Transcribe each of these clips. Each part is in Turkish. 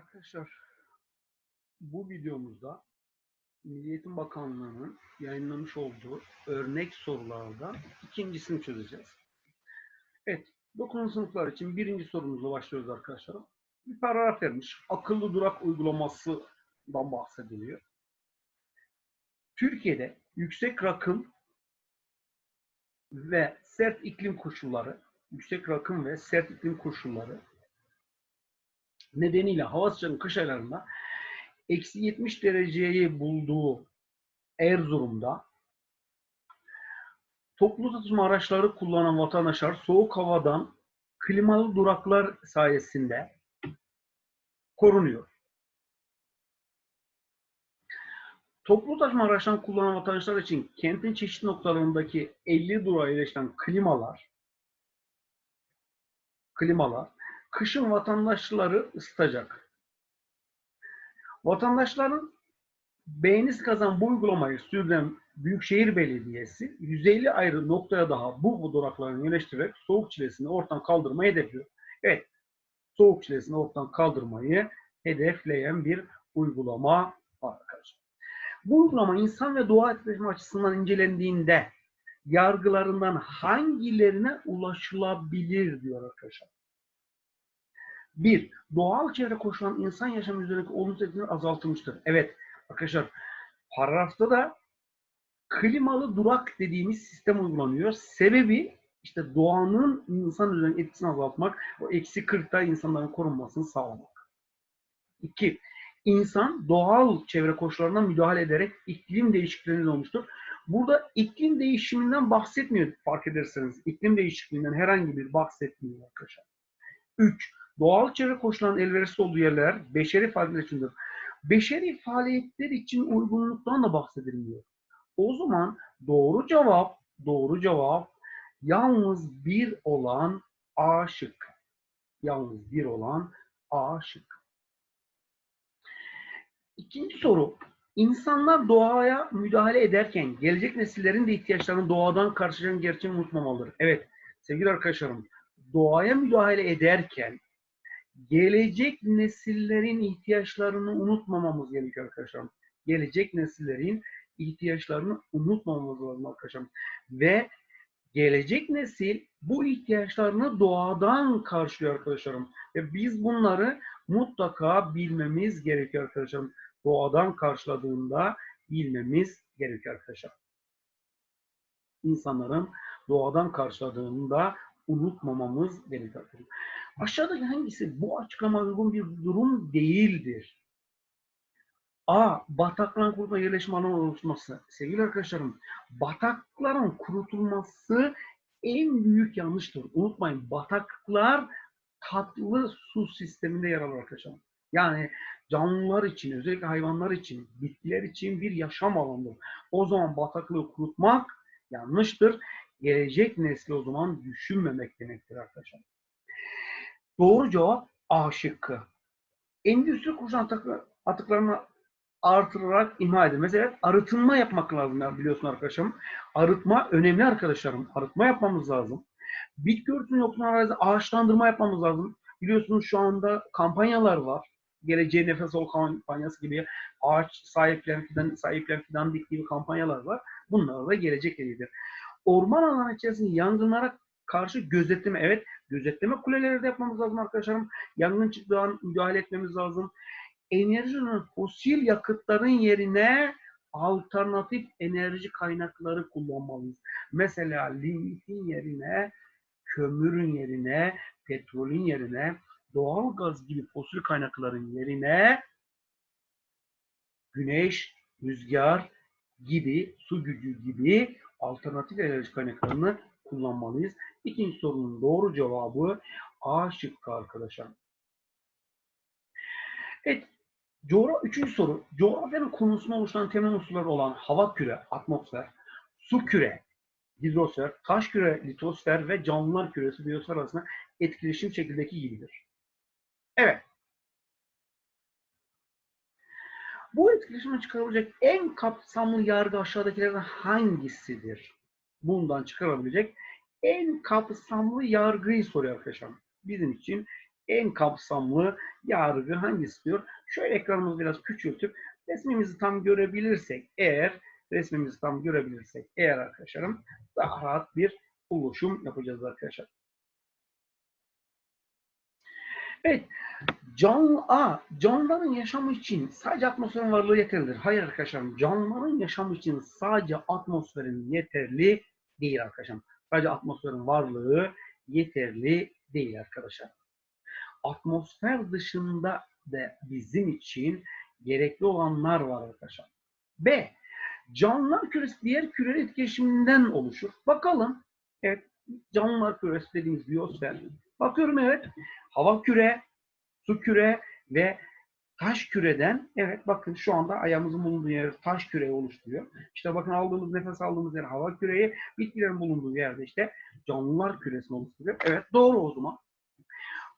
Arkadaşlar bu videomuzda Milli Eğitim Bakanlığı'nın yayınlamış olduğu örnek sorularda ikincisini çözeceğiz. Evet, 9. sınıflar için birinci sorumuzla başlıyoruz arkadaşlar. Bir paragraf vermiş. Akıllı durak uygulamasından bahsediliyor. Türkiye'de yüksek rakım ve sert iklim koşulları, yüksek rakım ve sert iklim koşulları nedeniyle hava sıcaklığı kış aylarında eksi 70 dereceyi bulduğu Erzurum'da toplu taşıma araçları kullanan vatandaşlar soğuk havadan klimalı duraklar sayesinde korunuyor. Toplu taşıma araçlarını kullanan vatandaşlar için kentin çeşitli noktalarındaki 50 durağa yerleştiren klimalar klimalar kışın vatandaşları ısıtacak. Vatandaşların beğenisi kazan bu uygulamayı sürdüren Büyükşehir Belediyesi 150 ayrı noktaya daha bu duraklarını yerleştirerek soğuk çilesini ortadan kaldırmayı hedefliyor. Evet, soğuk çilesini ortadan kaldırmayı hedefleyen bir uygulama var arkadaşlar. Bu uygulama insan ve doğa etkileşimi açısından incelendiğinde yargılarından hangilerine ulaşılabilir diyor arkadaşlar. Bir, doğal çevre koşulan insan yaşamı üzerindeki olumsuz etkiler azaltılmıştır. Evet arkadaşlar paragrafta da klimalı durak dediğimiz sistem uygulanıyor. Sebebi işte doğanın insan üzerindeki etkisini azaltmak, o eksi 40'ta insanların korunmasını sağlamak. İki, insan doğal çevre koşullarına müdahale ederek iklim değişikliğine olmuştur. Burada iklim değişiminden bahsetmiyor fark ederseniz. İklim değişikliğinden herhangi bir bahsetmiyor arkadaşlar. 3. Doğal çevre koşullarının elverişli olduğu yerler beşeri faaliyetler içindir. Beşeri faaliyetler için uygunluktan da bahsedilmiyor. O zaman doğru cevap, doğru cevap yalnız bir olan A şıkkı. Yalnız bir olan A şıkkı. İkinci soru. İnsanlar doğaya müdahale ederken gelecek nesillerin de ihtiyaçlarını doğadan karşılayan gerçeğini unutmamalıdır. Evet sevgili arkadaşlarım doğaya müdahale ederken gelecek nesillerin ihtiyaçlarını unutmamamız gerekiyor arkadaşlar. Gelecek nesillerin ihtiyaçlarını unutmamamız lazım arkadaşlar. Ve gelecek nesil bu ihtiyaçlarını doğadan karşılıyor arkadaşlarım. Ve biz bunları mutlaka bilmemiz gerekiyor arkadaşlarım. Doğadan karşıladığında bilmemiz gerekiyor arkadaşlar. İnsanların doğadan karşıladığında unutmamamız gerekiyor. Aşağıdaki hangisi bu açıklama uygun bir durum değildir? A. Batakların kurutma yerleşim alanı oluşması. Sevgili arkadaşlarım, batakların kurutulması en büyük yanlıştır. Unutmayın, bataklar tatlı su sisteminde yer alır arkadaşlar. Yani canlılar için, özellikle hayvanlar için, bitkiler için bir yaşam alanıdır. O zaman bataklığı kurutmak yanlıştır. Gelecek nesli o zaman düşünmemek demektir arkadaşlar. Doğru cevap A şıkkı. Endüstri kurşun atıklarını artırarak imha edilir. Mesela arıtılma yapmak lazım biliyorsun arkadaşım. Arıtma önemli arkadaşlarım. Arıtma yapmamız lazım. Bitki örtünün yokluğuna arazide ağaçlandırma yapmamız lazım. Biliyorsunuz şu anda kampanyalar var. Geleceğe Nefes Ol kampanyası gibi ağaç sahiplen fidan, sahiplen fidan dik gibi kampanyalar var. Bunlar da gelecek hediyedir. Orman alanı içerisinde yangınlara karşı gözetleme. Evet gözetleme kuleleri de yapmamız lazım arkadaşlarım. Yangın çıktığı an müdahale etmemiz lazım. Enerjinin fosil yakıtların yerine alternatif enerji kaynakları kullanmalıyız. Mesela limitin yerine, kömürün yerine, petrolün yerine, doğal gaz gibi fosil kaynakların yerine güneş, rüzgar gibi, su gücü gibi alternatif enerji kaynaklarını kullanmalıyız. İkinci sorunun doğru cevabı A şıkkı arkadaşlar. Evet, coğra üçüncü soru. Coğrafyanın konusunu oluşturan temel unsurlar olan hava küre, atmosfer, su küre, hidrosfer, taş küre, litosfer ve canlılar küresi biyosfer arasında etkileşim şekildeki gibidir. Evet. Bu etkileşimden çıkarabilecek en kapsamlı yargı aşağıdakilerden hangisidir? Bundan çıkarabilecek en kapsamlı yargıyı soruyor arkadaşlar. Bizim için en kapsamlı yargı hangisi diyor? Şöyle ekranımızı biraz küçültüp resmimizi tam görebilirsek eğer resmimizi tam görebilirsek eğer arkadaşlarım daha rahat bir oluşum yapacağız arkadaşlar. Evet. Canlı A, canlıların yaşamı için sadece atmosferin varlığı yeterlidir. Hayır arkadaşlarım, canlıların yaşamı için sadece atmosferin yeterli değil arkadaşlarım. Sadece atmosferin varlığı yeterli değil arkadaşlar. Atmosfer dışında da bizim için gerekli olanlar var arkadaşlar. B. Canlılar küresi diğer küre etkileşiminden oluşur. Bakalım. Evet. Canlılar küresi dediğimiz biyosfer. Bakıyorum evet. Hava küre, su küre ve taş küreden evet bakın şu anda ayağımızın bulunduğu yer taş küreyi oluşturuyor. İşte bakın aldığımız nefes aldığımız yer hava küreyi, bitkilerin bulunduğu yerde işte canlılar küresini oluşturuyor. Evet doğru o zaman.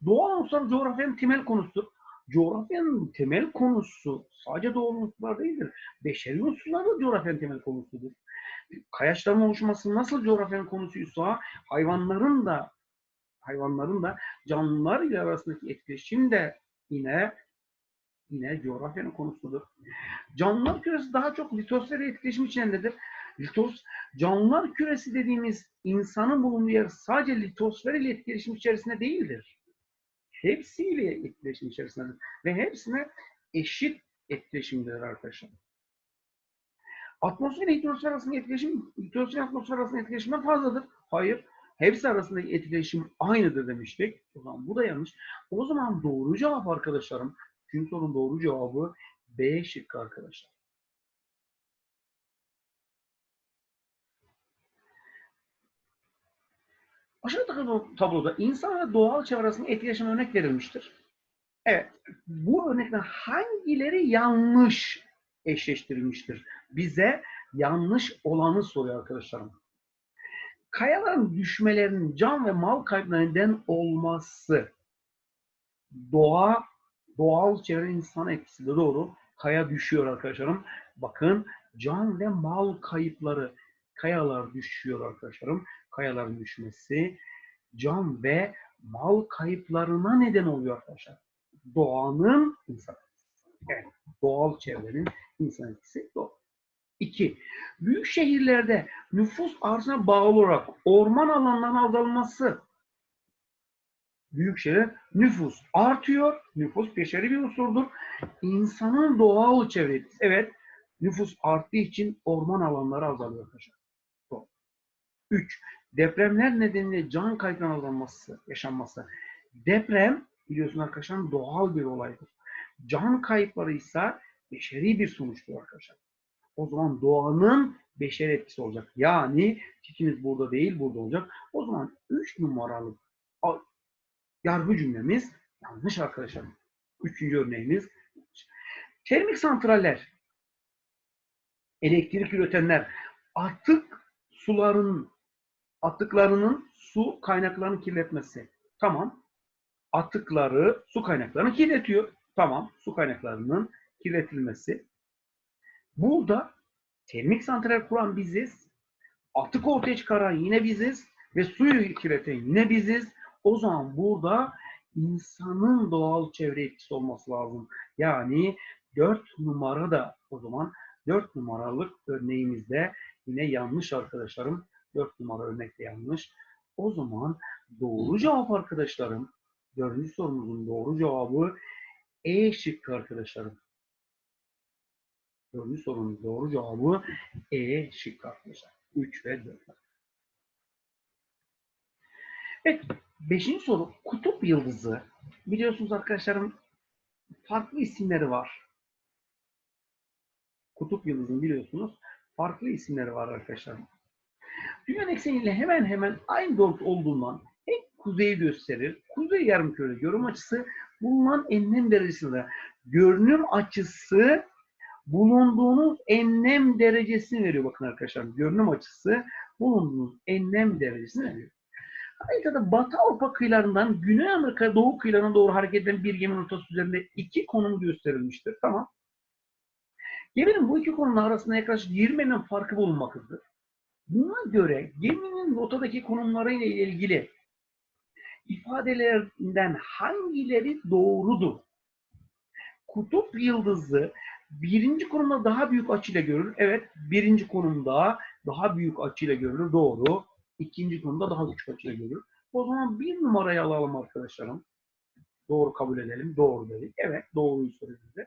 Doğal unsurlar coğrafyanın temel konusudur. Coğrafyanın temel konusu sadece doğal unsurlar değildir. Beşeri unsurlar da coğrafyanın temel konusudur. Kayaçların oluşması nasıl coğrafyanın konusuysa hayvanların da hayvanların da canlılar ile arasındaki etkileşim de yine yine coğrafyanın konusudur. Canlılar küresi daha çok litosferi etkileşim içindedir. Litos, canlılar küresi dediğimiz insanın bulunduğu yer sadece litosfer ile etkileşim içerisinde değildir. Hepsiyle etkileşim içerisindedir. Ve hepsine eşit etkileşimdedir arkadaşlar. Atmosfer ile hidrosfer arasındaki etkileşim, hidrosfer atmosfer arasındaki etkileşimden fazladır. Hayır. Hepsi arasındaki etkileşim aynıdır demiştik. O zaman bu da yanlış. O zaman doğru cevap arkadaşlarım. Çünkü sorunun doğru cevabı B şıkkı arkadaşlar. Aşağıdaki tabloda insan ve doğal çevre arasında etkileşim örnek verilmiştir. Evet, bu örnekler hangileri yanlış eşleştirilmiştir? Bize yanlış olanı soruyor arkadaşlarım. Kayaların düşmelerinin can ve mal kaybına neden olması doğa, doğal çevre insan etkisi de doğru. Kaya düşüyor arkadaşlarım. Bakın can ve mal kayıpları. Kayalar düşüyor arkadaşlarım. Kayaların düşmesi can ve mal kayıplarına neden oluyor arkadaşlar. Doğanın insan. Evet, doğal çevrenin insan etkisi doğru. İki, büyük şehirlerde nüfus arzına bağlı olarak orman alanlarının azalması. Büyük şehir nüfus artıyor. Nüfus beşeri bir unsurdur. İnsanın doğal çevre etkisi. Evet, nüfus arttığı için orman alanları azalıyor arkadaşlar. Doğru. Üç, depremler nedeniyle can kaybının azalması, yaşanması. Deprem biliyorsun arkadaşlar doğal bir olaydır. Can kayıpları ise beşeri bir sonuçtur arkadaşlar. O zaman doğanın beşer etkisi olacak. Yani tikimiz burada değil, burada olacak. O zaman 3 numaralı yargı cümlemiz yanlış arkadaşlar. Üçüncü örneğimiz termik santraller, elektrik üretenler, atık suların atıklarının su kaynaklarını kirletmesi. Tamam. Atıkları su kaynaklarını kirletiyor. Tamam. Su kaynaklarının kirletilmesi. Burada termik santral kuran biziz. Atık ortaya çıkaran yine biziz. Ve suyu kirleten yine biziz. O zaman burada insanın doğal çevre etkisi olması lazım. Yani 4 numara da o zaman 4 numaralık örneğimizde yine yanlış arkadaşlarım. 4 numara örnekte yanlış. O zaman doğru cevap arkadaşlarım. Dördüncü sorumuzun doğru cevabı E şıkkı arkadaşlarım. Dördüncü sorunun doğru cevabı E şıkkı arkadaşlar. 3 ve 4. Evet. Beşinci soru. Kutup yıldızı. Biliyorsunuz arkadaşlarım farklı isimleri var. Kutup yıldızının biliyorsunuz farklı isimleri var arkadaşlar. Dünya ekseniyle hemen hemen aynı doğrultu olduğundan hep kuzeyi gösterir. Kuzey yarımkürede görünüm açısı bulunan enlem derecesinde görünüm açısı bulunduğunuz enlem derecesini veriyor. Bakın arkadaşlar görünüm açısı bulunduğunuz enlem derecesini veriyor. Haritada Batı Avrupa kıyılarından Güney Amerika doğu kıyılarına doğru hareket eden bir geminin rotası üzerinde iki konum gösterilmiştir. Tamam. Geminin bu iki konunun arasında yaklaşık 20'nin farkı bulunmaktadır. Buna göre geminin rotadaki konumları ile ilgili ifadelerinden hangileri doğrudur? kutup yıldızı birinci konumda daha büyük açıyla görülür. Evet, birinci konumda daha büyük açıyla görülür. Doğru. İkinci konumda daha küçük açıyla görülür. O zaman bir numarayı alalım arkadaşlarım. Doğru kabul edelim. Doğru dedik. Evet, doğruyu söyledi.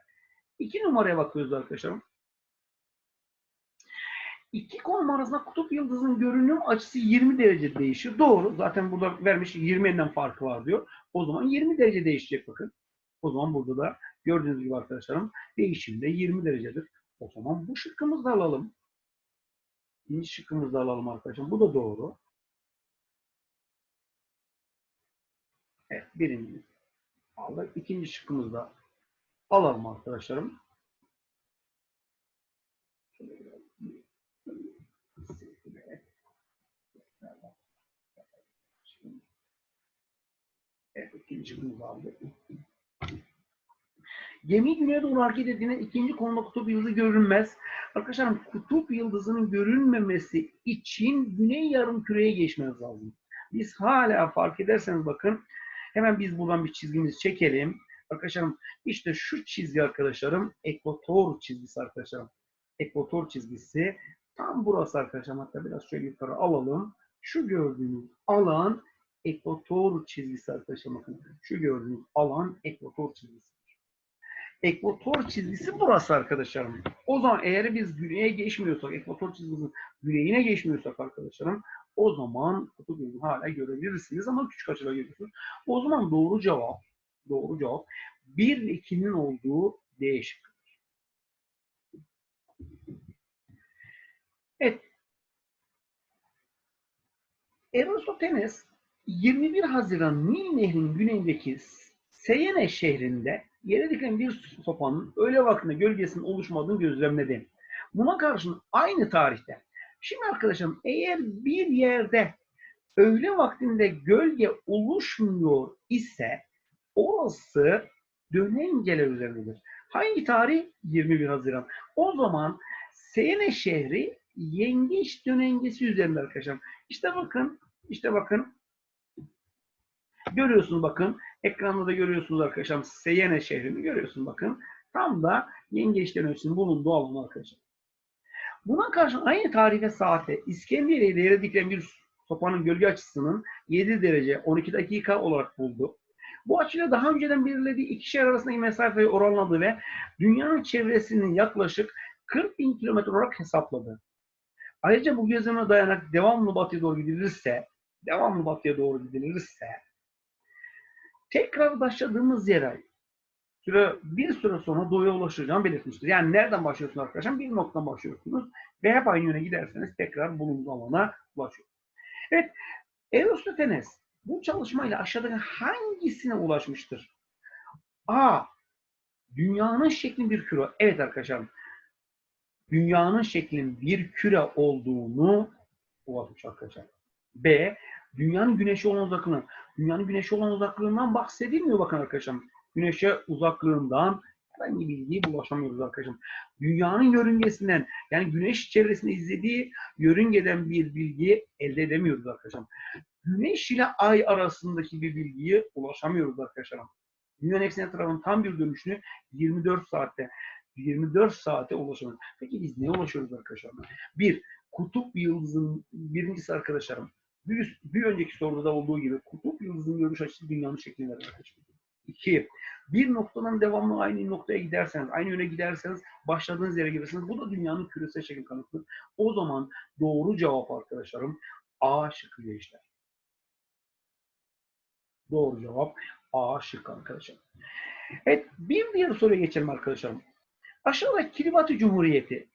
İki numaraya bakıyoruz arkadaşlarım. İki konum arasında kutup yıldızının görünüm açısı 20 derece değişir. Doğru. Zaten burada vermiş 20'den farkı var diyor. O zaman 20 derece değişecek bakın. O zaman burada da gördüğünüz gibi arkadaşlarım değişim de 20 derecedir. O zaman bu şıkkımızı alalım. İkinci şıkkımızı alalım arkadaşlar. Bu da doğru. Evet birinci aldık. İkinci şıkkımızı da alalım arkadaşlarım. Evet, ikinci şıkkımızı aldık. Gemi güneye doğru hareket ettiğinde ikinci konumda kutup yıldızı görünmez. Arkadaşlar kutup yıldızının görünmemesi için güney yarım küreye geçmemiz lazım. Biz hala fark ederseniz bakın hemen biz buradan bir çizgimizi çekelim. Arkadaşlarım işte şu çizgi arkadaşlarım ekvator çizgisi arkadaşlarım. Ekvator çizgisi tam burası arkadaşlar. Hatta biraz şöyle yukarı alalım. Şu gördüğünüz alan ekvator çizgisi arkadaşlar bakın. Şu gördüğünüz alan ekvator çizgisi. Ekvator çizgisi burası arkadaşlarım. O zaman eğer biz güneye geçmiyorsak, ekvator çizgisinin güneyine geçmiyorsak arkadaşlarım, o zaman kutup yıldızını hala görebilirsiniz ama küçük açıda görüyorsunuz. O zaman doğru cevap, doğru cevap 1 ile 2'nin olduğu D şıkkıdır. Evet. Eratosthenes 21 Haziran Nil Nehri'nin güneyindeki Seyene şehrinde yere dikilen bir sopanın öğle vaktinde gölgesinin oluşmadığını gözlemledi. Buna karşın aynı tarihte. Şimdi arkadaşım eğer bir yerde öğle vaktinde gölge oluşmuyor ise orası dönenceler üzerindedir. Hangi tarih? 21 Haziran. O zaman Seyene şehri yengeç dönencesi üzerinde arkadaşlar. İşte bakın, işte bakın. Görüyorsunuz bakın. Ekranda da görüyorsunuz arkadaşlar. Seyene şehrini görüyorsunuz bakın. Tam da yengeç dönencesinin bulunduğu alan arkadaşlar. Buna karşı aynı tarih ve saatte İskenderiye'de yere dikilen bir sopanın gölge açısının 7 derece 12 dakika olarak buldu. Bu açıyla daha önceden belirlediği iki şehir arasındaki mesafeyi oranladı ve dünyanın çevresinin yaklaşık 40 bin kilometre olarak hesapladı. Ayrıca bu gözleme dayanarak devamlı batıya doğru gidilirse, devamlı batıya doğru gidilirse, tekrar başladığımız yere süre, bir süre sonra doğuya ulaşacağını belirtmiştir. Yani nereden başlıyorsunuz arkadaşlar? Bir noktadan başlıyorsunuz ve hep aynı yöne giderseniz tekrar bulunduğu alana ulaşıyor. Evet, Eratosthenes bu çalışmayla aşağıdaki hangisine ulaşmıştır? A. Dünyanın şeklin bir küre. Evet arkadaşlar. Dünyanın şeklin bir küre olduğunu ulaşmış arkadaşlar. B. Dünyanın güneşe olan uzaklığından. Dünyanın güneşe olan uzaklığından bahsedilmiyor bakın arkadaşlar. Güneşe uzaklığından herhangi bilgiye ulaşamıyoruz arkadaşlar. Dünyanın yörüngesinden yani güneş çevresinde izlediği yörüngeden bir bilgi elde edemiyoruz arkadaşlar. Güneş ile ay arasındaki bir bilgiye ulaşamıyoruz arkadaşlar. Dünyanın eksen etrafının tam bir dönüşünü 24 saatte 24 saate ulaşamıyoruz. Peki biz neye ulaşıyoruz arkadaşlar? Bir, kutup yıldızının birincisi arkadaşlarım. Bir, bir önceki soruda da olduğu gibi kutup yıldızının görüş açısı dünyanın şeklini verir arkadaşlar. İki, bir noktadan devamlı aynı noktaya giderseniz, aynı yöne giderseniz başladığınız yere gelirsiniz. Bu da dünyanın küresel şekil kanıtı. O zaman doğru cevap arkadaşlarım A şıkkı gençler. Doğru cevap A şıkkı arkadaşlar. Evet bir diğer soruya geçelim arkadaşlarım. Aşağıda Kiribati Cumhuriyeti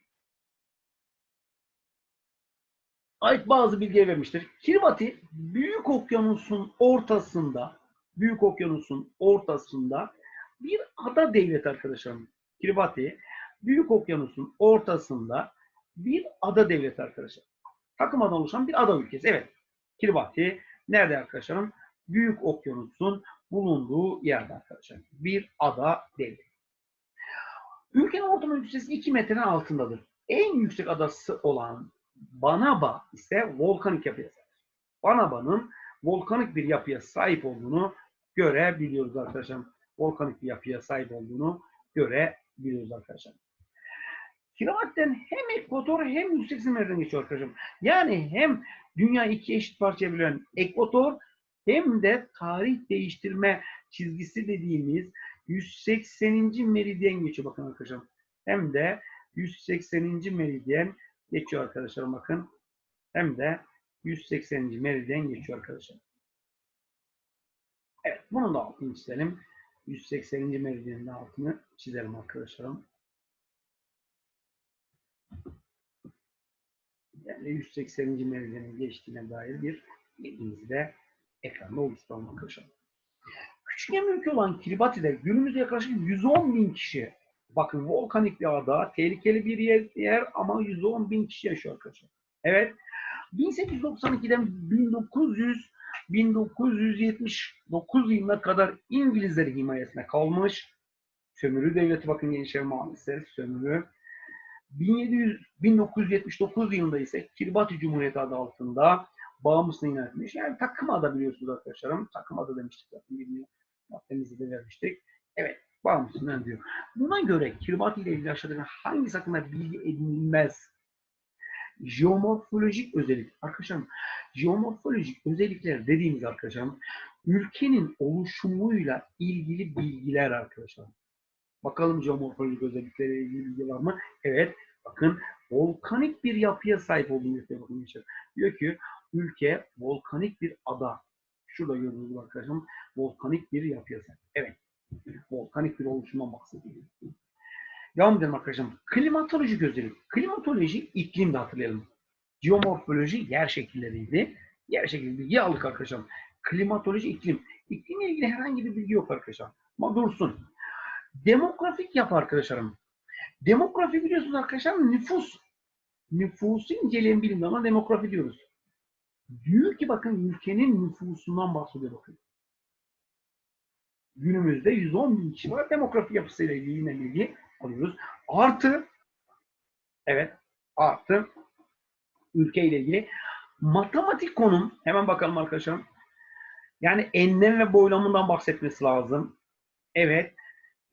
ait bazı bilgiler vermiştir. Kiribati Büyük Okyanus'un ortasında Büyük Okyanus'un ortasında bir ada devlet arkadaşlarım. Kiribati Büyük Okyanus'un ortasında bir ada devlet arkadaşlar. Takımadan oluşan bir ada ülkesi. Evet. Kiribati nerede arkadaşlarım? Büyük Okyanus'un bulunduğu yerde arkadaşlar. Bir ada devlet. Ülkenin ortalama yüksekliği 2 metrenin altındadır. En yüksek adası olan Banaba ise volkanik yapıya sahip. Banaba'nın volkanik bir yapıya sahip olduğunu görebiliyoruz arkadaşlar. Volkanik bir yapıya sahip olduğunu görebiliyoruz arkadaşlar. Kilovat'ten hem ekvator hem 180 meriden geçiyor arkadaşım. Yani hem dünya iki eşit parçaya bölen ekvator hem de tarih değiştirme çizgisi dediğimiz 180. meridyen geçiyor bakın arkadaşlar. Hem de 180. meridyen geçiyor arkadaşlar bakın. Hem de 180. meridyen geçiyor arkadaşlar. Evet, bunun da altını çizelim. 180. meridyenin altını çizelim arkadaşlarım. Yani 180. meridyenin geçtiğine dair bir bilgimizi de ekranda oluşturalım arkadaşlar. Küçük ülke olan Kiribati'de günümüzde yaklaşık 110 bin kişi bakın volkanik bir ada, tehlikeli bir yer, yer ama 110 bin kişi yaşıyor arkadaşlar. Evet. 1892'den 1900 1979 yılına kadar İngilizlerin himayesine kalmış. Sömürü devleti bakın gençler maalesef sömürü. 1700, 1979 yılında ise Kiribati Cumhuriyeti adı altında bağımsızlığını ilan etmiş. Yani takım ada biliyorsunuz arkadaşlarım. Takım ada demiştik zaten. Bir maddemizi de vermiştik. Evet. Bağımsızlığını diyor. Buna göre Kiribati ile ilgili aşağıdaki hangisi hakkında bilgi edinilmez? Jeomorfolojik özellik. Arkadaşlarım jeomorfolojik özellikler dediğimiz arkadaşlarım ülkenin oluşumuyla ilgili bilgiler arkadaşlar. Bakalım jeomorfolojik özelliklere ilgili bilgi var mı? Evet. Bakın volkanik bir yapıya sahip olduğunu gösteriyor. Bakın gençler. Diyor ki ülke volkanik bir ada. Şurada gördüğünüz gibi arkadaşım volkanik bir yapıya sahip. Evet. Volkanik bir oluşumdan bahsediyor. Devam edelim arkadaşım. Klimatolojik özellik. Klimatoloji iklim de hatırlayalım. Geomorfoloji yer şekilleriydi. Yer şekilleri bilgi aldık arkadaşlar. Klimatoloji iklim. İklimle ilgili herhangi bir bilgi yok arkadaşlar. Ama dursun. Demografik yapı arkadaşlarım. Demografi biliyorsunuz arkadaşlar nüfus. Nüfusu inceleyen bilim dalına demografi diyoruz. Diyor ki bakın ülkenin nüfusundan bahsediyor bakın. Günümüzde 110 bin kişi var. Demografi yapısıyla ilgili yine bilgi alıyoruz. Artı evet artı ülke ile ilgili matematik konum hemen bakalım arkadaşlar. Yani enlem ve boylamından bahsetmesi lazım. Evet.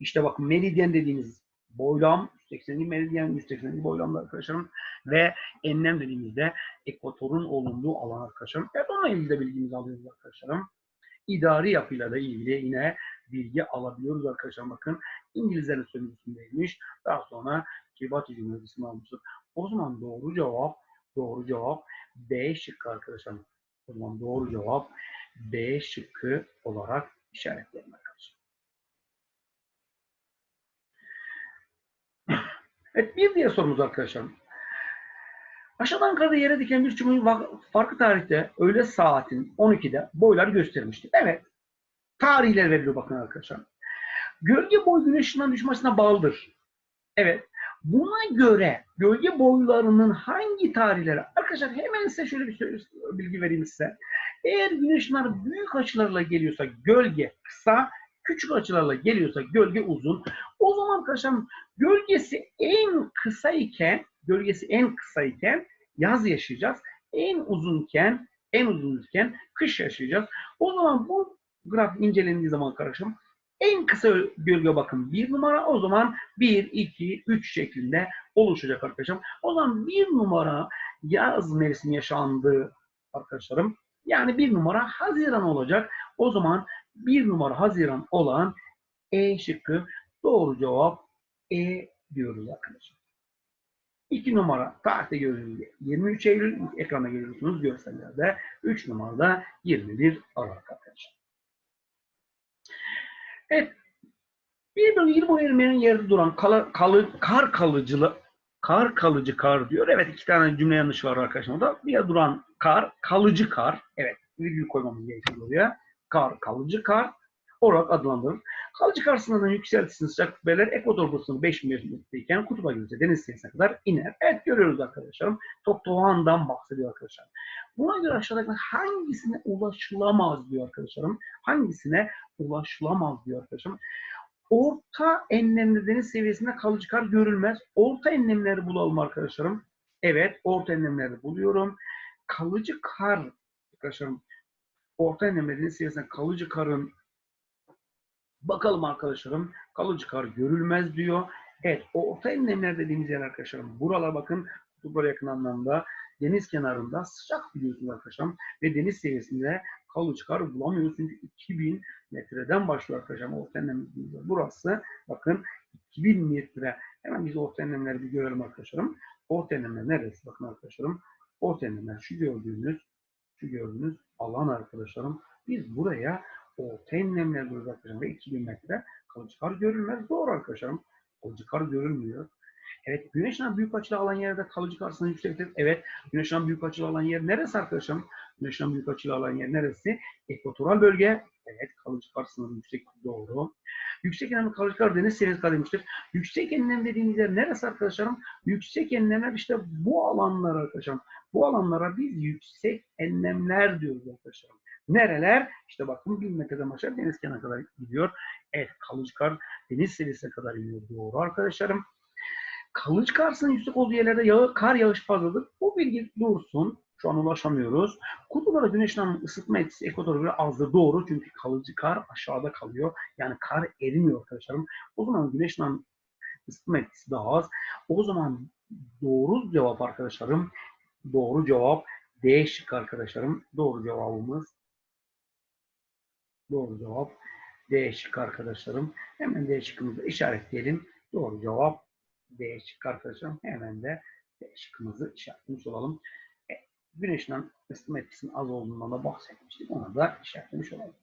İşte bakın meridyen dediğimiz boylam 180 meridyen 180 boylamda arkadaşlarım ve enlem dediğimizde ekvatorun olunduğu alan arkadaşlarım. Evet onunla ilgili de bilgimizi alıyoruz arkadaşlarım. İdari yapıyla da ilgili yine bilgi alabiliyoruz arkadaşlar. Bakın İngilizlerin sömürüsündeymiş. Daha sonra Kiribati Cumhuriyeti'ni almıştır. O zaman doğru cevap doğru cevap B şıkkı arkadaşlar. O zaman doğru cevap B şıkkı olarak işaretleyelim arkadaşlar. Evet bir diğer sorumuz arkadaşlar. Aşağıdan yukarıda yere diken bir çubuğun farklı tarihte öğle saatin 12'de boyları göstermiştir. Evet. Tarihler veriliyor bakın arkadaşlar. Gölge boyu güneş ışığından düşmesine bağlıdır. Evet. Buna göre gölge boylarının hangi tarihleri? Arkadaşlar hemen size şöyle bir bilgi vereyim size. Eğer güneş ışınları büyük açılarla geliyorsa gölge kısa, küçük açılarla geliyorsa gölge uzun. O zaman arkadaşlar gölgesi en kısa iken, gölgesi en kısa iken yaz yaşayacağız. En uzunken, en uzunken kış yaşayacağız. O zaman bu graf incelendiği zaman arkadaşlar en kısa gölge bakın bir numara o zaman 1, 2, 3 şeklinde oluşacak arkadaşım. O zaman bir numara yaz mevsimi yaşandığı arkadaşlarım. Yani bir numara Haziran olacak. O zaman bir numara Haziran olan E şıkkı doğru cevap E diyoruz arkadaşlar. 2 numara tarihte gördüğünüz 23 Eylül ekranda görüyorsunuz görsellerde. 3 numarada 21 Aralık arkadaşlar. Evet. Bir bölge yıl boyu erimenin yerde duran kalı, kalı, kar kalıcılı kar kalıcı kar diyor. Evet iki tane cümle yanlış var arkadaşlar. Da bir yerde duran kar, kalıcı kar. Evet virgül koymamız gerekiyor buraya. Kar, kalıcı kar olarak adlandırılır. Kalıcı kar sınırının yükseltisinin sıcaklık belirler. Ekvator burasının 5000 metreyken kutuba gelirse deniz seviyesine kadar iner. Evet görüyoruz arkadaşlarım. Toktoğan'dan bahsediyor arkadaşlar. Buna göre aşağıdaki hangisine ulaşılamaz diyor arkadaşlarım. Hangisine ulaşılamaz diyor arkadaşlarım. Orta enlemli deniz seviyesinde kalıcı kar görülmez. Orta enlemleri bulalım arkadaşlarım. Evet, orta enlemleri buluyorum. Kalıcı kar arkadaşlarım. Orta enlemli deniz seviyesinde kalıcı karın Bakalım arkadaşlarım kalıcı kar görülmez diyor. Evet o orta enlemler dediğimiz yer arkadaşlarım. Buralar bakın kutuplara yakın anlamda deniz kenarında sıcak biliyorsunuz arkadaşlarım. Ve deniz seviyesinde kalıcı kar bulamıyoruz. Çünkü 2000 metreden başlıyor arkadaşlarım. Orta enlem dediğimiz yer burası. Bakın 2000 metre. Hemen biz orta enlemleri bir görelim arkadaşlarım. Orta enlemler neresi? Bakın arkadaşlarım. Orta enlemler şu gördüğünüz şu gördüğünüz alan arkadaşlarım. Biz buraya diyoruz arkadaşlarım. Ve 2000 metre kalıcı kar görülmez. Doğru arkadaşlarım. Kalıcı kar görülmüyor. Evet, güneşten büyük açılı alan yerde kalıcı kar sınırı yüksektir. Evet, güneşten büyük açılı alan yer neresi arkadaşlarım? Güneşten büyük açılı alan yer neresi? Ekvatoral bölge. Evet, kalıcı kar sınırı yüksek. Doğru. Yüksek enlemli kalıcı kar deniz seviyesi kar demiştir. Yüksek enlem dediğimiz yer neresi arkadaşlarım? Yüksek enlemler işte bu alanlar arkadaşlarım. Bu alanlara biz yüksek enlemler diyoruz arkadaşlarım. Nereler? İşte bakın 1000 metreden aşağı deniz kenarına kadar gidiyor. Evet, kalıcı kar deniz seviyesine kadar iniyor. Doğru arkadaşlarım. Kalıcı karsının yüksek olduğu yerlerde yağı, kar yağış fazladır. Bu bilgi dursun. Şu an ulaşamıyoruz. Kutuplara güneşten ısıtma etkisi ekvatora göre azdır. Doğru. Çünkü kalıcı kar aşağıda kalıyor. Yani kar erimiyor arkadaşlarım. O zaman güneşten ısıtma etkisi daha az. O zaman doğru cevap arkadaşlarım. Doğru cevap D şıkkı arkadaşlarım. Doğru cevabımız Doğru cevap D şıkkı arkadaşlarım. Hemen D şıkkımızı işaretleyelim. Doğru cevap D şıkkı arkadaşlarım. Hemen de D şıkkımızı işaretlemiş olalım. E, güneşten ısıtma etkisinin az olduğundan da bahsetmiştik. Ona da işaretlemiş olalım.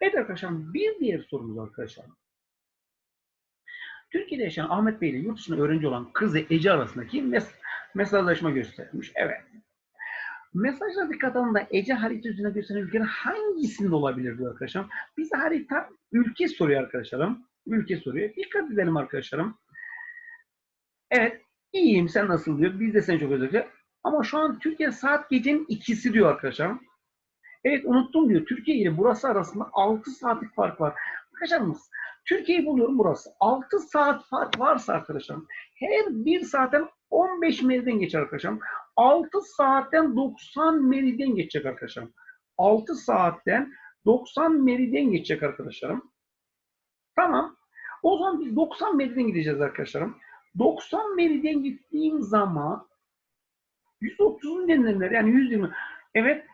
Evet arkadaşlar bir diğer sorumuz arkadaşlar. Türkiye'de yaşayan Ahmet Bey ile yurt dışında öğrenci olan kızı Ece arasındaki mes mesajlaşma gösterilmiş. Evet. Mesajlara dikkat alın da Ece harita üzerine gösteren ülkenin hangisinde olabilir diyor arkadaşlarım. Bize harita ülke soruyor arkadaşlarım. Ülke soruyor. Dikkat edelim arkadaşlarım. Evet. iyiyim sen nasıl diyor. Biz de seni çok özledik. Ama şu an Türkiye saat gecenin ikisi diyor arkadaşlarım. Evet unuttum diyor. Türkiye ile burası arasında 6 saatlik fark var. Arkadaşlarımız Türkiye'yi buluyorum burası. 6 saat fark varsa arkadaşlarım her bir saatten 15 meriden geçer arkadaşlarım. 6 saatten 90 meriden geçecek arkadaşlarım. 6 saatten 90 meriden geçecek arkadaşlarım. Tamam. O zaman biz 90 meriden gideceğiz arkadaşlarım. 90 meriden gittiğim zaman 130'un denilenler yani 120. Evet.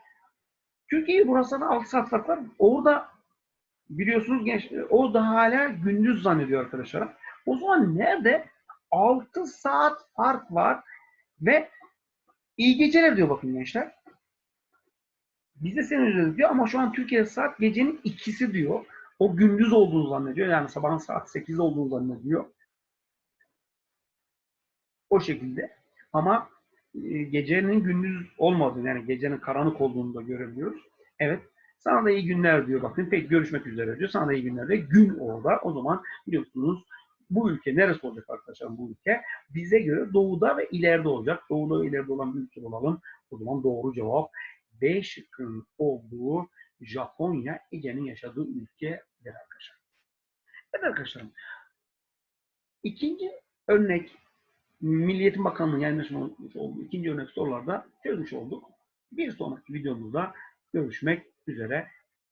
Türkiye burası da 6 saat fark var. Orada biliyorsunuz genç, o da hala gündüz zannediyor arkadaşlarım. O zaman nerede? 6 saat fark var ve iyi geceler diyor bakın gençler. Biz de seni özledik diyor ama şu an Türkiye'de saat gecenin ikisi diyor. O gündüz olduğunu zannediyor. Yani sabahın saat 8 olduğunu zannediyor. O şekilde. Ama e, gecenin gündüz olmadığını yani gecenin karanlık olduğunu da görebiliyoruz. Evet. Sana da iyi günler diyor bakın. Peki görüşmek üzere diyor. Sana da iyi günler de gün orada. O zaman biliyorsunuz bu ülke neresi olacak arkadaşlar bu ülke? Bize göre doğuda ve ileride olacak. Doğuda ve ileride olan bir ülke olalım. O zaman doğru cevap B şıkkının olduğu Japonya, Ege'nin yaşadığı ülkedir arkadaşlar. Evet arkadaşlarım. İkinci örnek Milliyetin Bakanlığı'nın yayınlamış olduğu ikinci örnek sorularda çözmüş olduk. Bir sonraki videomuzda görüşmek üzere.